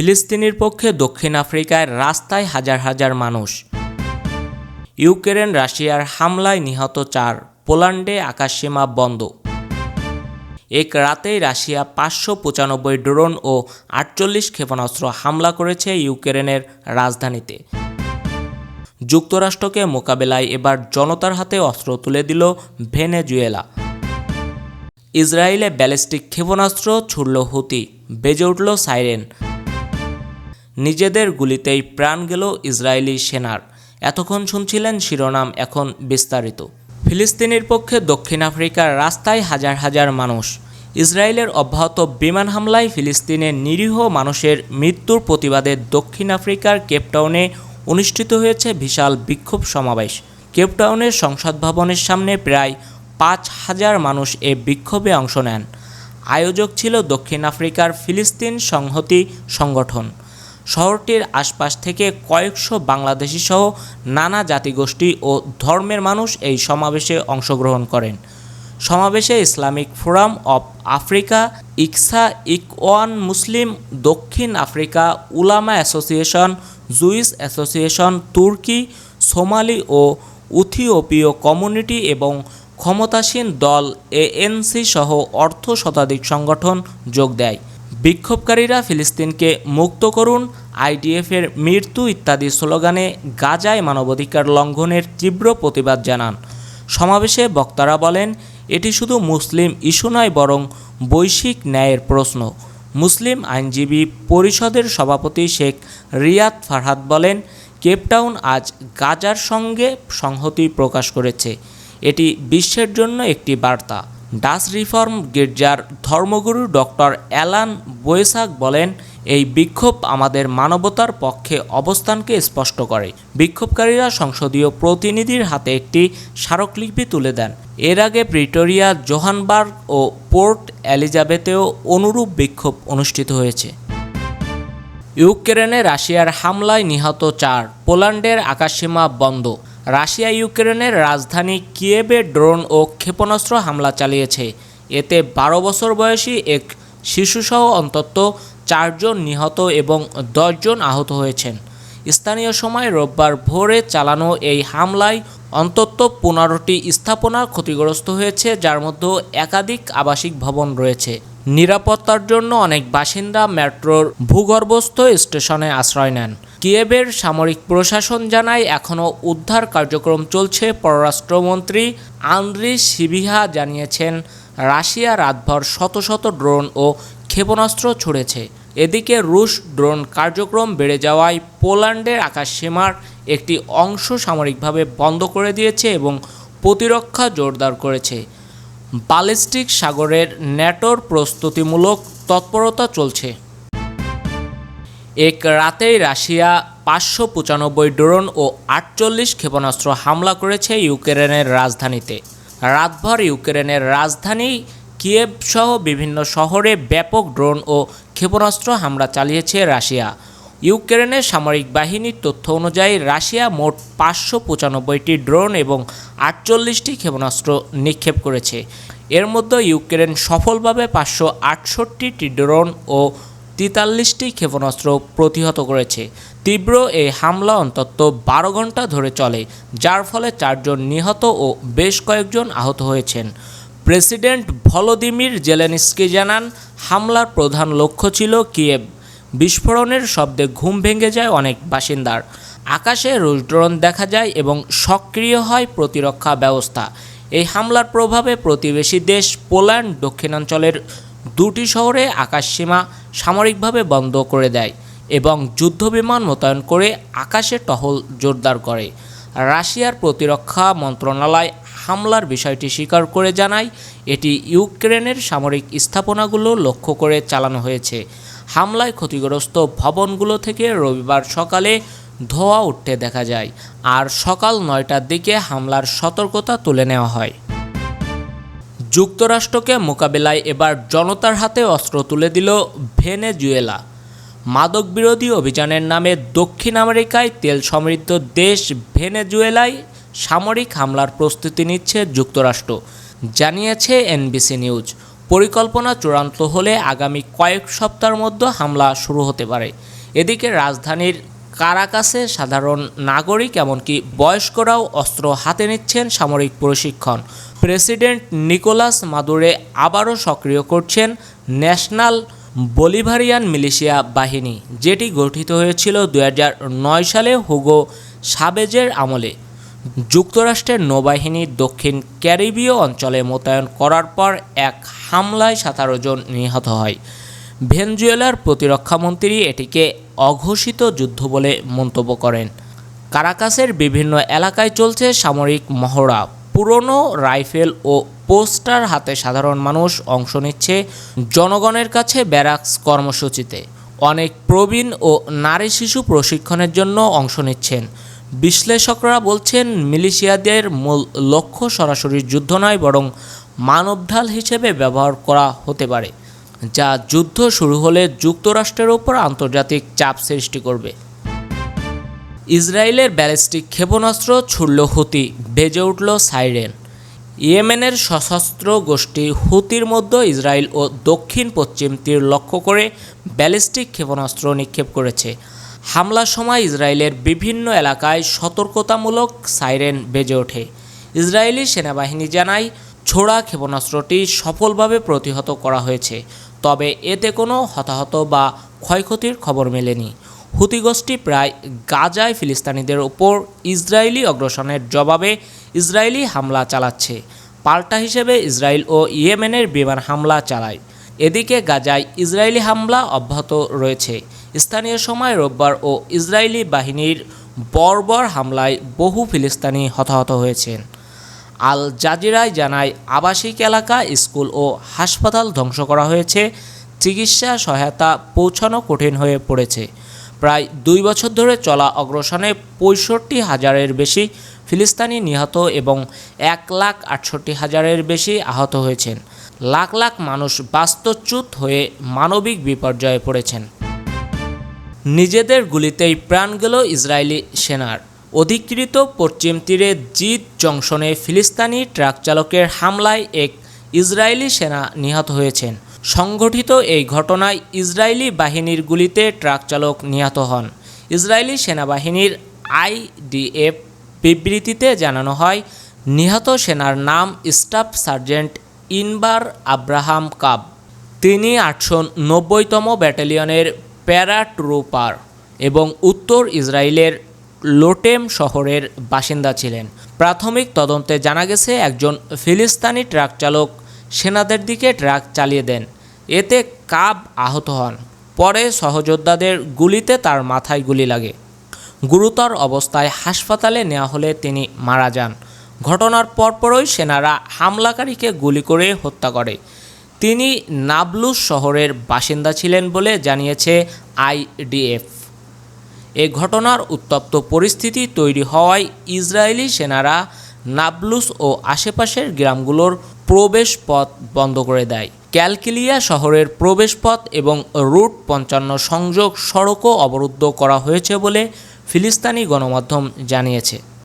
ফিলিস্তিনির পক্ষে দক্ষিণ আফ্রিকায় রাস্তায় হাজার হাজার মানুষ। ইউক্রেন রাশিয়ার হামলায় নিহত চার, পোল্যান্ডে আকাশসীমা বন্ধ। এক রাতেই রাশিয়া পাঁচশো পঁচানব্বই ড্রোন ও আটচল্লিশ ক্ষেপণাস্ত্র হামলা করেছে ইউক্রেনের রাজধানীতে। যুক্তরাষ্ট্রকে মোকাবেলায় এবার জনতার হাতে অস্ত্র তুলে দিল ভেনেজুয়েলা। ইসরায়েলে ব্যালিস্টিক ক্ষেপণাস্ত্র ছুড়ল হুতি, বেজে উঠল সাইরেন। নিজেদের গুলিতেই প্রাণ গেল ইসরায়েলি সেনার। এতক্ষণ শুনছিলেন শিরোনাম এখন বিস্তারিত। ফিলিস্তিনের পক্ষে দক্ষিণ আফ্রিকার রাস্তায় হাজার হাজার মানুষ। ইসরায়েলের অব্যাহত বিমান হামলায় ফিলিস্তিনের নিরীহ মানুষের মৃত্যুর প্রতিবাদে দক্ষিণ আফ্রিকার কেপটাউনে অনুষ্ঠিত হয়েছে বিশাল বিক্ষোভ সমাবেশ। কেপটাউনের সংসদ ভবনের সামনে প্রায় পাঁচ হাজার মানুষ এ বিক্ষোভে অংশ নেন। আয়োজক ছিল দক্ষিণ আফ্রিকার ফিলিস্তিন সংহতি সংগঠন। শহরটির আশপাশ থেকে কয়েকশো বাংলাদেশি সহ নানা জাতিগোষ্ঠী ও ধর্মের মানুষ এই সমাবেশে অংশগ্রহণ করেন। সমাবেশে ইসলামিক ফোরাম অব আফ্রিকা, ইকসা, ইকওয়ান মুসলিম, দক্ষিণ আফ্রিকা, উলামা অ্যাসোসিয়েশন, জুইস অ্যাসোসিয়েশন, তুর্কি, সোমালি ও উথিওপীয় কমিউনিটি এবং ক্ষমতাসীন দল এএনসি সহ অর্ধ শতাধিক সংগঠন যোগ দেয়। বিক্ষোভকারীরা ফিলিস্তিনকে মুক্ত করুন আইডিএফের মৃত্যু ইত্যাদি স্লোগানে গাজায় মানবাধিকার লঙ্ঘনের তীব্র প্রতিবাদ জানান। সমাবেশে বক্তারা বলেন, এটি শুধু মুসলিম ইস্যু নয়, বরং বৈশ্বিক ন্যায়ের প্রশ্ন। মুসলিম আইনজীবী পরিষদের সভাপতি শেখ রিয়াদ ফারহাদ বলেন কেপটাউন আজ গাজার সঙ্গে সংহতি প্রকাশ করেছে। এটি বিশ্বের জন্য একটি বার্তা। ডাস রিফর্ম গির্জার ধর্মগুরু ডক্টর অ্যালান বয়েসাক বলেন এই বিক্ষোভ আমাদের মানবতার পক্ষে অবস্থানকে স্পষ্ট করে। বিক্ষোভকারীরা সংসদীয় প্রতিনিধির হাতে একটি স্মারকলিপি তুলে দেন। এর আগে প্রিটোরিয়া, জোহানবার্গ ও পোর্ট এলিজাবেথেও অনুরূপ বিক্ষোভ অনুষ্ঠিত হয়েছে। ইউক্রেনে রাশিয়ার হামলায় নিহত চার, পোল্যান্ডের আকাশসীমা বন্ধ। রাশিয়া, ইউক্রেনের রাজধানী কিয়েবে ড্রোন ও ক্ষেপণাস্ত্র হামলা চালিয়েছে। এতে বারো বছর বয়সী এক শিশুসহ অন্তত চারজন নিহত এবং দশজন আহত হয়েছেন। স্থানীয় সময় রোববার ভোরে চালানো এই হামলায় অন্তত পনেরোটি স্থাপনা ক্ষতিগ্রস্ত হয়েছে, যার মধ্যে একাধিক আবাসিক ভবন রয়েছে। নিরাপত্তার জন্য অনেক বাসিন্দা মেট্রোর ভূগর্ভস্থ স্টেশনে আশ্রয় নেন। কিয়েবের সামরিক প্রশাসন জানায়, এখনও উদ্ধার কার্যক্রম চলছে। পররাষ্ট্রমন্ত্রী আন্দ্রি সিবিহা জানিয়েছেন, রাশিয়া রাতভর শত শত ড্রোন ও ক্ষেপণাস্ত্র ছুড়েছে। এদিকে রুশ ড্রোন কার্যক্রম বেড়ে যাওয়ায় পোল্যান্ডের আকাশসীমার একটি অংশ সামরিকভাবে বন্ধ করে দিয়েছে এবং প্রতিরক্ষা জোরদার করেছে। বালিস্টিক সাগরের ন্যাটোর প্রস্তুতিমূলক তৎপরতা চলছে। এক রাতেই রাশিয়া পাঁচশো পঁচানব্বই ড্রোন ও আটচল্লিশ ক্ষেপণাস্ত্র হামলা করেছে ইউক্রেনের রাজধানীতে। রাতভর ইউক্রেনের রাজধানী কিয়েভ সহ বিভিন্ন শহরে ব্যাপক ড্রোন ও ক্ষেপণাস্ত্র হামলা চালিয়েছে রাশিয়া। ইউক্রেনের সামরিক বাহিনীর তথ্য অনুযায়ী, রাশিয়া মোট পাঁচশো পঁচানব্বইটি ড্রোন এবং আটচল্লিশটি ক্ষেপণাস্ত্র নিক্ষেপ করেছে। এর মধ্যে ইউক্রেন সফলভাবে পাঁচশো আটষট্টিটি ড্রোন ও তেতাল্লিশটি ক্ষেপণাস্ত্র প্রতিহত করেছে। তীব্র এই হামলা অন্তত বারো ঘণ্টা ধরে চলে, যার ফলে চারজন নিহত ও বেশ কয়েকজন আহত হয়েছেন। প্রেসিডেন্ট ভলোদিমির জেলেনস্কি জানান, হামলার প্রধান লক্ষ্য ছিল কিয়েভ। বিস্ফোরণের শব্দে ঘুম ভেঙে যায় অনেক বাসিন্দার। আকাশে রুশ দেখা যায় এবং সক্রিয় হয় প্রতিরক্ষা ব্যবস্থা। এই হামলার প্রভাবে প্রতিবেশী দেশ পোল্যান্ড দক্ষিণাঞ্চলের দুটি শহরে আকাশসীমা সামরিকভাবে বন্ধ করে দেয় এবং যুদ্ধবিমান মোতায়েন করে আকাশে টহল জোরদার করে। রাশিয়ার প্রতিরক্ষা মন্ত্রণালয় হামলার বিষয়টি স্বীকার করে জানায়, এটি ইউক্রেনের সামরিক স্থাপনাগুলো লক্ষ্য করে চালানো হয়েছে। হামলায় ক্ষতিগ্রস্ত ভবনগুলো থেকে রবিবার সকালে ধোঁয়া উঠতে দেখা যায়, আর সকাল নয়টার দিকে হামলার সতর্কতা তুলে নেওয়া হয়। যুক্তরাষ্ট্রকে মোকাবেলায় এবার জনতার হাতে অস্ত্র তুলে দিল ভেনেজুয়েলা। মাদক বিরোধী অভিযানের নামে দক্ষিণ আমেরিকায় তেল সমৃদ্ধ দেশ ভেনেজুয়েলায় সামরিক হামলার প্রস্তুতি নিচ্ছে যুক্তরাষ্ট্র। জানিয়েছে এনবিসি নিউজ। পরিকল্পনা চূড়ান্ত হলে আগামী কয়েক সপ্তাহের মধ্যে হামলা শুরু হতে পারে। এদিকে রাজধানীর কারাকাসে সাধারণ নাগরিক এমনকি বয়স্করাও অস্ত্র হাতে নিচ্ছেন সামরিক প্রশিক্ষণ। প্রেসিডেন্ট নিকোলাস মাদুরে আবারও সক্রিয় করছেন ন্যাশনাল বলিভারিয়ান মিলিশিয়া বাহিনী, যেটি গঠিত হয়েছিল দুই হাজার নয় সালে হুগো সাবেজের আমলে। যুক্তরাষ্ট্রের নৌবাহিনী দক্ষিণ ক্যারিবীয় অঞ্চলে মোতায়েন করার পর এক হামলায় সতেরো জন নিহত হয়। ভেনজুয়েলার প্রতিরক্ষামন্ত্রী এটিকে অঘোষিত যুদ্ধ বলে মন্তব্য করেন। কারাকাসের বিভিন্ন এলাকায় চলছে সামরিক মহড়া। পুরনো রাইফেল ও পোস্টার হাতে সাধারণ মানুষ অংশ নিচ্ছে জনগণের কাছে ব্যারাক্স কর্মসূচিতে। অনেক প্রবীণ ও নারী শিশু প্রশিক্ষণের জন্য অংশ নিচ্ছেন। বিশ্লেষকরা বলছেন, মিলিশিয়াদের মূল লক্ষ্য সরাসরি যুদ্ধ নয়, বরং মানবঢাল হিসেবে ব্যবহার করা হতে পারে, যা যুদ্ধ শুরু হলে যুক্তরাষ্ট্রের ওপর আন্তর্জাতিক চাপ সৃষ্টি করবে। ইসরায়েলের ব্যালিস্টিক ক্ষেপণাস্ত্র ছুড়ল হুতি বেজে উঠল সাইরেন। ইয়েমেনের সশস্ত্র গোষ্ঠী হুতির মধ্যে ইসরায়েল ও দক্ষিণ পশ্চিম তীর লক্ষ্য করে ব্যালিস্টিক ক্ষেপণাস্ত্র নিক্ষেপ করেছে। হামলার সময় ইসরায়েলের বিভিন্ন এলাকায় সতর্কতামূলক সাইরেন বেজে ওঠে। ইসরায়েলি সেনাবাহিনী জানায়, ছোড়া ক্ষেপণাস্ত্রটি সফলভাবে প্রতিহত করা হয়েছে, তবে এতে কোনো হতাহত বা ক্ষয়ক্ষতির খবর মেলেনি। হুতি গোষ্ঠী প্রায় গাজায় ফিলিস্তানিদের ওপর ইসরায়েলি অগ্রসনের জবাবে ইসরায়েলি হামলা চালাচ্ছে। পাল্টা হিসেবে ইসরায়েল ও ইয়েমেনের বিমান হামলা চালায়। এদিকে গাজায় ইসরায়েলি হামলা অব্যাহত রয়েছে। স্থানীয় সময় রোববার ও ইসরায়েলি বাহিনীর বর্বর হামলায় বহু ফিলিস্তিনি হতাহত হয়েছেন। আল জাজিরায় জানায়, আবাসিক এলাকা, স্কুল ও হাসপাতাল ধ্বংস করা হয়েছে। চিকিৎসা সহায়তা পৌঁছানো কঠিন হয়ে পড়েছে। প্রায় দুই বছর ধরে চলা অগ্রসনে পঁয়ষট্টি হাজারের বেশি ফিলিস্তানি নিহত এবং এক লাখ আটষট্টি হাজারের বেশি আহত হয়েছেন। লাখ লাখ মানুষ বাস্তুচ্যুত হয়ে মানবিক বিপর্যয়ে পড়েছেন। নিজেদের গুলিতেই প্রাণ গেল ইসরায়েলি সেনার। অধিকৃত পশ্চিম তীরে জিদ জংশনে ফিলিস্তানি ট্রাক চালকের হামলায় এক ইসরায়েলি সেনা নিহত হয়েছেন। সংঘটিত এই ঘটনায় ইসরায়েলি বাহিনীর গুলিতে ট্রাক চালক নিহত হন। ইসরায়েলি সেনাবাহিনীর আইডিএফ বিবৃতিতে জানানো হয়, নিহত সেনার নাম স্টাফ সার্জেন্ট ইনবার আব্রাহাম কাব। তিনি আটশো নব্বইতম ব্যাটালিয়নের প্যারাট্রুপার এবং উত্তর ইসরায়েলের লোটেম শহরের বাসিন্দা ছিলেন। প্রাথমিক তদন্তে জানা গেছে, একজন ফিলিস্তানি ট্রাক চালক সেনাদের দিকে ট্রাক চালিয়ে দেন। এতে কাব আহত হন। পরে সহযোদ্ধাদের গুলিতে তার মাথায় গুলি লাগে। গুরুতর অবস্থায় হাসপাতালে নেওয়া হলে তিনি মারা যান। ঘটনার পরপরই সেনারা হামলাকারীকে গুলি করে হত্যা করে। তিনি নাবলুস শহরের বাসিন্দা ছিলেন বলে জানিয়েছে আইডিএফ। এ ঘটনার উত্তপ্ত পরিস্থিতি তৈরি হওয়ায় ইসরায়েলি সেনারা নাবলুস ও আশেপাশের গ্রামগুলোর প্রবেশ পথ বন্ধ করে দেয়। ক্যালকিলিয়া শহরের প্রবেশপথ এবং রুট পঞ্চান্ন সংযোগ সড়কও অবরুদ্ধ করা হয়েছে বলে ফিলিস্তানি গণমাধ্যম জানিয়েছে।